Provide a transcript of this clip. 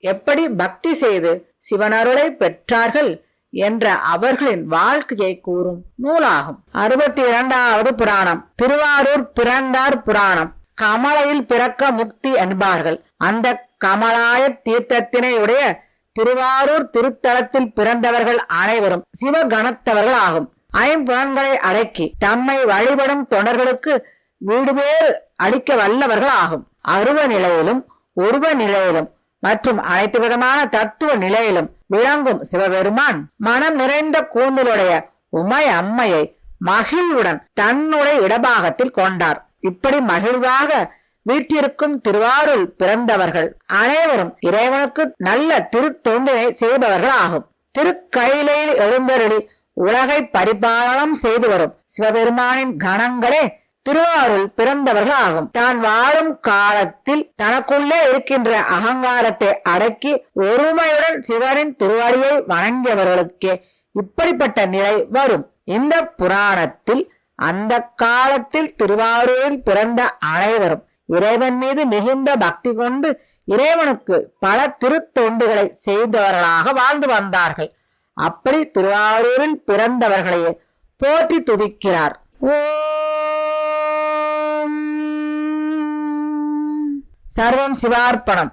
எப்படி பக்தி செய்து சிவனருளை பெற்றார்கள் என்ற அவர்களின் வாழ்க்கையை கூறும் நூலாகும். அறுபத்தி இரண்டாவது புராணம். திருவாரூர் பிறந்தார் புராணம். கமலையில் பிறக்க முக்தி என்பார்கள். அந்த கமலாய தீர்த்தத்தினை உடைய திருவாரூர் திருத்தலத்தில் பிறந்தவர்கள் அனைவரும் சிவகணத்தவர்கள் ஆகும். ஐம்புலன்களை அடக்கி தம்மை வழிபடும் தொண்டர்களுக்கு வீடுபேறு அளிக்க வல்லவர்கள் ஆகும். அருவ நிலையிலும் உருவ நிலையிலும் மற்றும் அனைத்து விதமான தத்துவ நிலையிலும் விளங்கும் சிவபெருமான் மனம் நிறைந்த கூந்தலுடைய உமை அம்மையை மகிழ்வுடன் தன்னுடைய இடபாகத்தில் கொண்டார். இப்படி மகிழ்வாக வீட்டிற்கும் திருவாரூர் பிறந்தவர்கள் அனைவரும் இறைவனுக்கு நல்ல திருத்தொண்டினை செய்பவர்கள் ஆகும். திருக்கையிலையில் எழுந்தருளி உலகை பரிபாலனம் செய்து வரும் சிவபெருமானின் கணங்களே திருவாரூர் பிறந்தவர்கள் ஆகும் தான் வாழும் காலத்தில் தனக்குள்ளே இருக்கின்ற அகங்காரத்தை அடக்கி ஒருமையுடன் சிவனின் திருவடியை வணங்கியவர்களுக்கே இப்படிப்பட்ட நிலை வரும். இந்த புராணத்தில் அந்த காலத்தில் திருவாரூரில் பிறந்த அனைவரும் இறைவன் மீது மிகுந்த பக்தி கொண்டு இறைவனுக்கு பல திருத்தொண்டுகளை செய்தவர்களாக வாழ்ந்து வந்தார்கள். அப்படி திருவாரூரில் பிறந்தவர்களையே போற்றி துதிக்கிறார். ஓ சர்வம் சிவார்ப்பணம்.